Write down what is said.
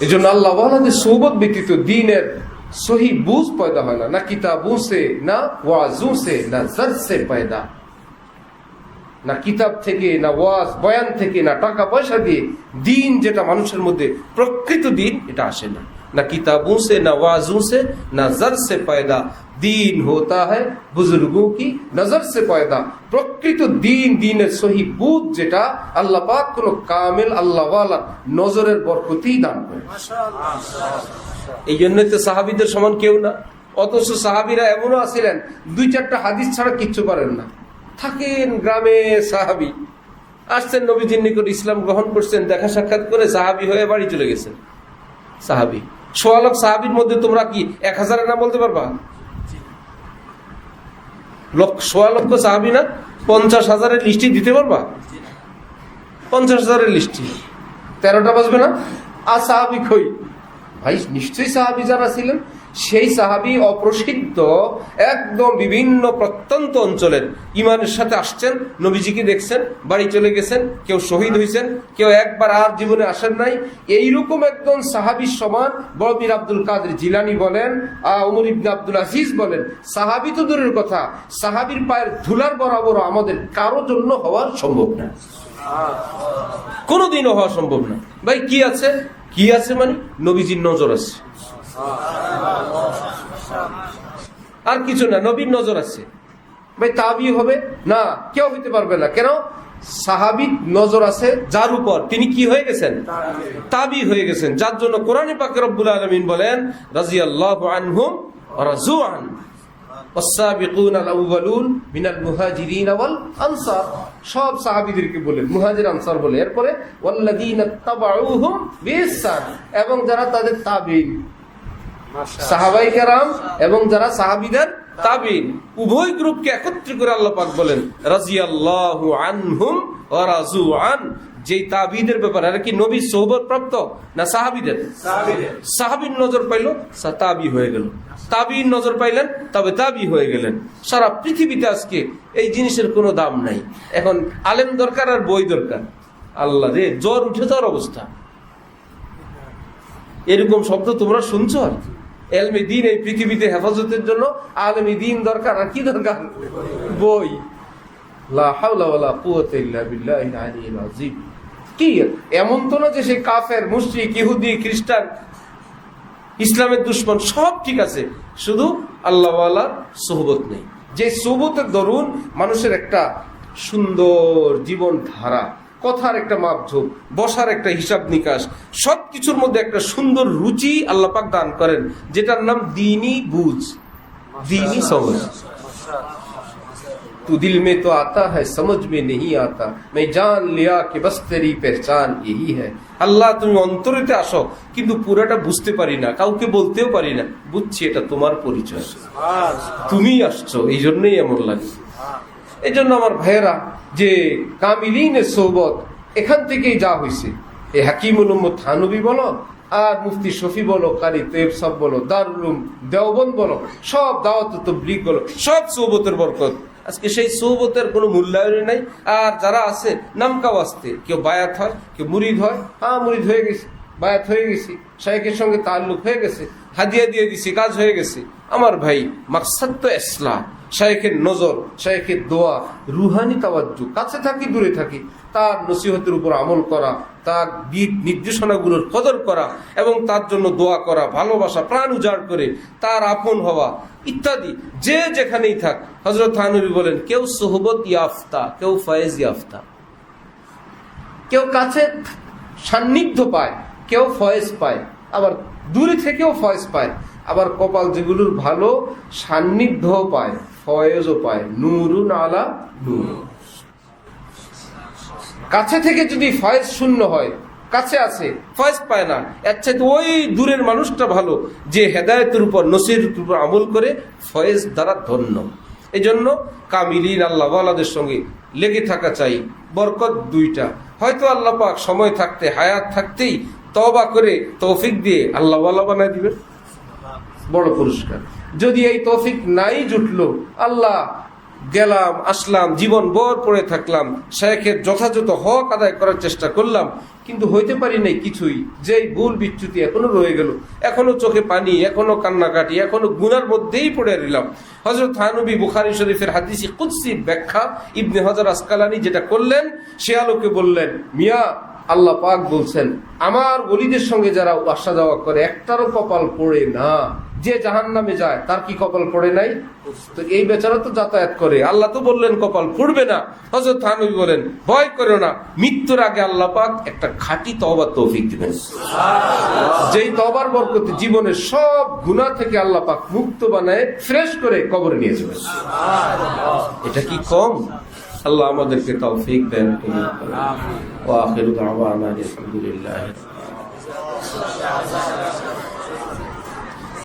এই জন্য আল্লাহ সৌবত ব্যতীত দিনের সহি বুঝ পয়দা হয় না না না ওয়াজু না সে পয়দা। না কিতাব থেকে, না ওয়াজ, বয়ান থেকে, না টাকা পয়সা দিয়ে দিন যেটা মানুষের মধ্যে প্রকৃত দিন, এটা আসে না। না কিতাবু সে, না ওয়াজু সে, না জর সে পয়দা। দিন হতা है बुजुर्गों की नजर से पैदा প্রকৃত দিন দিনের সহি বুধ যেটা আল্লাহ পাক কোন কামেল আল্লাহ ওয়ালা নজরের বরকতেই দান করে এই জন্যই তো সাহাবিদের সমান কেউ না অথচ সাহাবিরা এমনও আছিলেন দুই চারটা হাদিস ছাড়া কিচ্ছু পারেন না থাকেন গ্রামে সাহাবি আসছেন নবীজির নিকট ইসলাম গ্রহণ করছেন দেখা সাক্ষাৎ করে সাহাবি হয়ে বাড়ি চলে গেছেন সাহাবি সোয়ালক সাহাবির মধ্যে তোমরা কি এক হাজারের নাম বলতে পারবা লক্ষ, সোয়া লক্ষ চাহাবি না? পঞ্চাশ হাজারের লিস্টি দিতে পারবা? পঞ্চাশ হাজারের লিস্টি তেরোটা বাজবে না? আর সাহাবি কই? ভাই, নিশ্চয়ই সাহাবি যারা ছিলেন সেই সাহাবি অপ্রসিদ্ধ একদম বিভিন্ন প্রত্যন্ত অঞ্চলের ইমানের সাথে আসছেন, নবীজিকে দেখছেন, বাড়ি চলে গেছেন, কেউ শহীদ হয়েছেন, কেউ একবার আর জীবনে আসেন নাই। এইরকম একদম সাহাবির সমান বড়বীর আব্দুল কাদের জিলানি বলেন উমর ইবনে আব্দুল আজিজ বলেন, সাহাবি তো দূরের কথা, সাহাবির পায়ের ধুলার বরাবর আমাদের কারও জন্য হওয়া সম্ভব না। কোনোদিনও হওয়া সম্ভব না। ভাই, কি আছে? কি আছে মানে? নবীজির নজর আছে। আর কিছু না নবীর নজর আছে ভাই তাবি হবে না কেউ হইতে পারবে না কেন সাহাবি নজর আছে যার উপর তিনি কি হয়ে গেছেন তাবি হয়ে গেছেন যার জন্য কোরআনে পাকে রব্বুল আলমিন বলেন রাজিয়াল্লাহু আনহুম ওয়া রাজু আন والسابقون الاولون من المهاجرين والانصار সব সাহাবীদেরকে বলে মুহাজির আনসার বলে এরপরে ওয়াল্লাযীনা তাবাউহুম বিইহসান এবং যারা তাদের তাবিঈন সাহাবাই কেরাম এবং যারা সাহাবিদের তাবিন উভয় গ্রুপকে একত্র করে আল্লাহ পাক বলেন রাজিয়াল্লাহু আনহুম ওয়া রাজু আন। যেই তাবিদের ব্যাপারে আর কি নবী প্রাপ্ত না সাহাবিদের? সাহাবির নজর পাইলো তাবি হয়ে গেল। তাবির নজর পাইলেন তবে তাবি হয়ে গেলেন। সারা পৃথিবীতে আজকে এই জিনিসের কোনো দাম নাই। এখন আলেম দরকার আর বই দরকার। আল্লাহ রে জ্বর উঠে যাওয়ার অবস্থা। এরকম শব্দ তোমরা শুনছো এলমে দিন এই পৃথিবীতে হেফাজতের জন্য, আলমী দিন দরকার, আর কি দরকার? বই। কি এমন তো না যে সে কাফের, মুশরিক, ইহুদি, খ্রিস্টান, ইসলামের দুশ্মন, সব ঠিক আছে। শুধু আল্লাহওয়ালার সোহবত নেই। যে সোহবতের দরুন মানুষের একটা সুন্দর জীবন ধারা কথার একটা মাপঝোপ বসার একটা হিসাব নিকাশ সব কিছুর মধ্যে একটা সুন্দর রুচি আল্লাপাক দান করেন যেটার নাম দিনই বুঝ দিনই সহজ। تو دل میں تو آتا ہے سمجھ میں نہیں آتا میں جان لیا کہ بس تیری پہچان یہی ہے আল্লাহ তুমি অন্তরেতে আসো কিন্তু পুরাটা বুঝতে পারি না কাউকে বলতেও পারি না বুঝছি এটা তোমার পরিচয়। তুমি আসছো এই জন্যই এমন লাগে। এই জন্য আমার ভাইয়েরা যে কামিলিনের সৌবত এখান থেকেই যা হয়েছে এই হাকিমুল উম্মদ থানবী বলো, আর মুফতি শফি বলো, কারি তেব সব বলো দারুলুম দেওবন বলো, সব দাওয়াত তবলিগ বলো, সব সৌবতের বরকত। আজকে সেই সৌবতের কোনো মূল্যায়ন নাই। আর যারা আছে, নামকাও আসতে। কেউ বায়াত হয়, কেউ মুরিদ হয়। হ্যাঁ মুরিদ হয়ে গেছে, বায়াত হয়ে গেছি, শাইখের সঙ্গে তাল্লুক হয়ে গেছে, হাদিয়া দিয়ে দিছি, কাজ হয়ে গেছে। আমার ভাই মাকসাদ তো ইসলাম শাইখের নজর শাইখের দোয়া, রুহানি তাওয়াজ্জু, কাছে থাকি, দূরে থাকি, তার নসিহতের উপর আমল করা, তার দিক নির্দেশনাগুলোর কদর করা এবং তার জন্য দোয়া করা, ভালোবাসা, প্রাণ উজাড় করে, তার আপন হওয়া ইত্যাদি, যে যেখানেই থাক হজরত থানবী বলেন, কেউ সোহবত ইয়াফতা, কেউ ফয়েজ ইয়াফতা। কেউ কাছে সান্নিধ্য পায়, কেউ ফয়েজ পায়, আবার দূরে থেকেও ফয়েজ পায়, আবার কপাল যেগুলোর ভালো সান্নিধ্যও পায়। ফয়েজও পায়। নুরুন আলা নূর। কাছে থেকে যদি ফয়েজ শূন্য হয়, কাছে আছে, ফয়েজ পায় না। এর চাইতে ওই দূরের মানুষটা ভালো, যে হেদায়তের উপর নসির উপর আমল করে ফয়েজ দ্বারা ধন্য। এই জন্য কামিলিন আল্লাহ আল্লাহদের সঙ্গে লেগে থাকা চাই, বরকত দুইটা। হয়তো আল্লাহ পাক সময় থাকতে, হায়াত থাকতেই তবা করে তৌফিক দিয়ে আল্লাহ বানায় দিবেন। বড় পুরস্কার। যদি এই তৌফিক নাই জুটলো, আল্লাহ গেলাম, আসলাম, জীবন ভর পড়ে থাকলাম, শেখের যথাযথ হক আদায় করার চেষ্টা করলাম, কিন্তু হইতে পারি নাই কিছুই। যেই ভুল বিচ্যুতি এখনও রয়ে গেল, এখনও চোখে পানি, এখনও কান্নাকাটি, এখনও গুনার মধ্যেই পড়ে রইলাম। হজরত থানবী বুখারি শরীফের হাদিসি কুৎসি ব্যাখ্যা ইবনে হজর আসকালানি যেটা করলেন, সে আলোকে বললেন, মিয়া আল্লাহ পাক বলছেন আমার গলিদের সঙ্গে যারা আসা যাওয়া করে একটারও কপাল পড়ে না। যে জাহান নামে যায় তার কি কপাল পড়ে নাই? তো এই বেচারা তো যাতায়াত করে। আল্লাহ তো বললেন কপাল পড়বে না। হজরত থানবী বলেন ভয় করো না। মৃত্যুর আগে আল্লাহ পাক একটা খাঁটি তওবার তৌফিক দিবেন। যেই তবার বরকতে জীবনের সব গুনাহ থেকে আল্লাহ পাক মুক্ত বানায় ফ্রেশ করে কবরে নিয়ে যাবেন। এটা কি কম? আল্লাহ আমাদেরকে তৌফিক দেন ওয়া আখিরু দাওয়ানা আলহামদুলিল্লাহ।